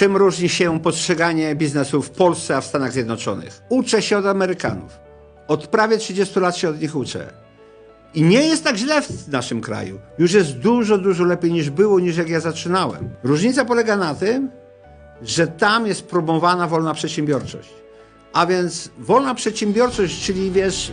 Czym różni się postrzeganie biznesu w Polsce, a w Stanach Zjednoczonych? Uczę się od Amerykanów. Od prawie 30 lat się od nich uczę. I nie jest tak źle w naszym kraju. Już jest dużo, dużo lepiej niż było, niż jak ja zaczynałem. Różnica polega na tym, że tam jest promowana wolna przedsiębiorczość. A więc wolna przedsiębiorczość, czyli wiesz,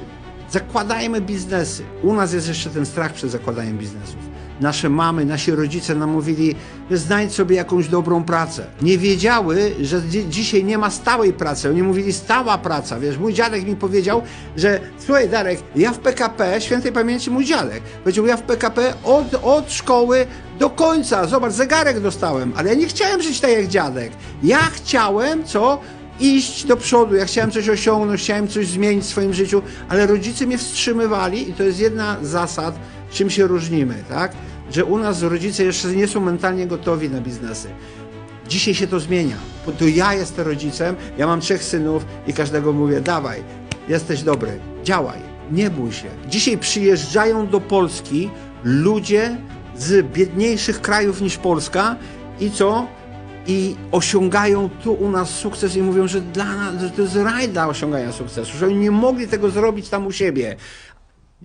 zakładajmy biznesy. U nas jest jeszcze ten strach przed zakładaniem biznesów. Nasze mamy, nasi rodzice nam mówili, znajdź sobie jakąś dobrą pracę. Nie wiedziały, że dzi- dzisiaj nie ma stałej pracy. Oni mówili stała praca. Wiesz, mój dziadek mi powiedział, że słuchaj Darek, ja w PKP, świętej pamięci mój dziadek, powiedział, ja w PKP od, od szkoły do końca. Zobacz, zegarek dostałem, ale ja nie chciałem żyć tak jak dziadek. Ja chciałem, co? Iść do przodu, ja chciałem coś osiągnąć, chciałem coś zmienić w swoim życiu, ale rodzice mnie wstrzymywali i to jest jedna z zasad, czym się różnimy, tak? Że u nas rodzice jeszcze nie są mentalnie gotowi na biznesy. Dzisiaj się to zmienia, bo to ja jestem rodzicem, ja mam trzech synów i każdego mówię, dawaj, jesteś dobry, działaj, nie bój się. Dzisiaj przyjeżdżają do Polski ludzie z biedniejszych krajów niż Polska i co? I osiągają tu u nas sukces i mówią, że dla nas że to jest raj dla osiągania sukcesu, że oni nie mogli tego zrobić tam u siebie.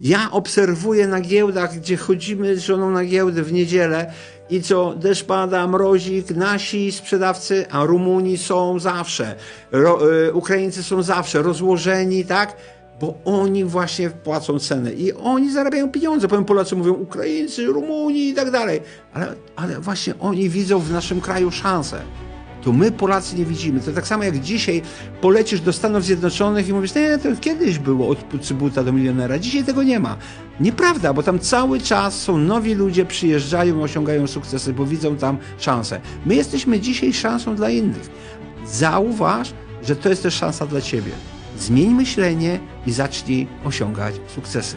Ja obserwuję na giełdach, gdzie chodzimy z żoną na giełdę w niedzielę i co, deszcz pada, mrozik, nasi sprzedawcy, a Rumuni są zawsze, Ro, y, Ukraińcy są zawsze rozłożeni, tak? Bo oni właśnie płacą cenę i oni zarabiają pieniądze. Powiem Polacy mówią Ukraińcy, Rumuni i tak dalej. Ale, ale właśnie oni widzą w naszym kraju szansę. To my Polacy nie widzimy. To tak samo jak dzisiaj polecisz do Stanów Zjednoczonych i mówisz, nie, to kiedyś było od cybuta do milionera, dzisiaj tego nie ma. Nieprawda, bo tam cały czas są nowi ludzie, przyjeżdżają, osiągają sukcesy, bo widzą tam szansę. My jesteśmy dzisiaj szansą dla innych. Zauważ, że to jest też szansa dla ciebie. Zmień myślenie i zacznij osiągać sukcesy.